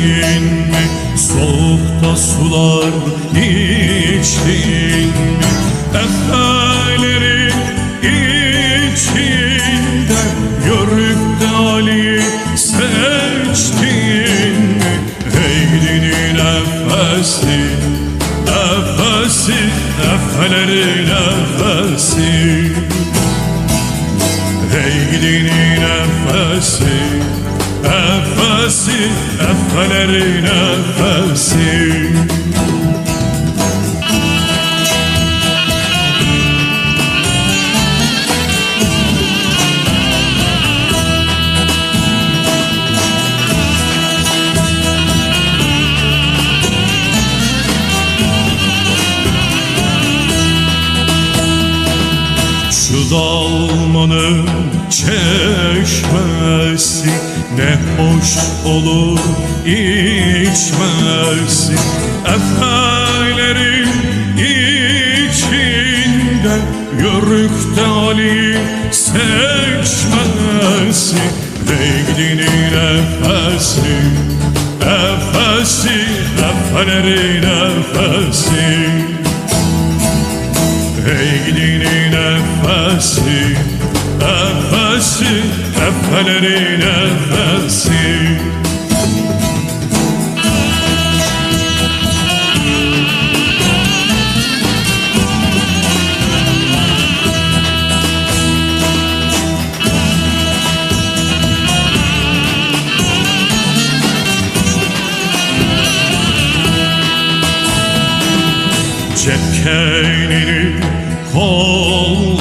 içtin mi? Soğukta sular içtin mi? Efelerin içinde Yörükte Ali seçtin mi? Eydinin nefesi Nefesi, efelerin nefesi Nefesi Efeleri nefesi. Şu dalmanın çeşmesi ne hoş olur içmesi. Efelerin içinde yörükte Ali seçmesi. Reydinin nefesi Nefesi, efelerin nefesi. Ey gidini nefesi Nefesi Efeleri nefesi Cepkeninin kolları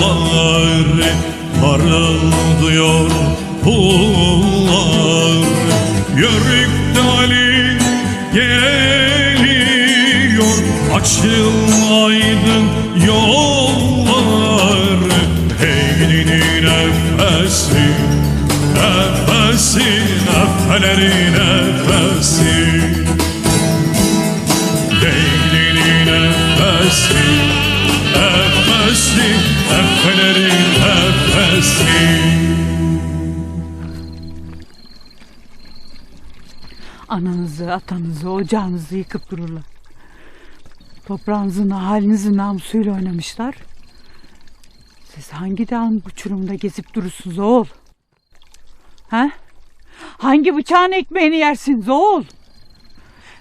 parıldıyor pullar Yörükte Ali geliyor. Açılaydın yollar. Heydinin nefesi nefesi nefeleri nefesi Ananızı, atanızı, ocağınızı yıkıp dururlar. Toprağınızın, halinizin namusuyla oynamışlar. Siz hangi dağın uçurumda gezip durursunuz oğul? Ha? Hangi bıçağın ekmeğini yersiniz oğul?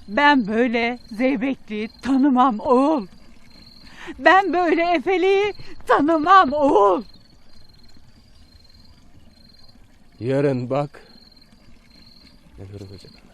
Ben böyle zeybekliği tanımam oğul. Ben böyle efeliği tanımam oğul. Jeren Bak. Jak rozumiem.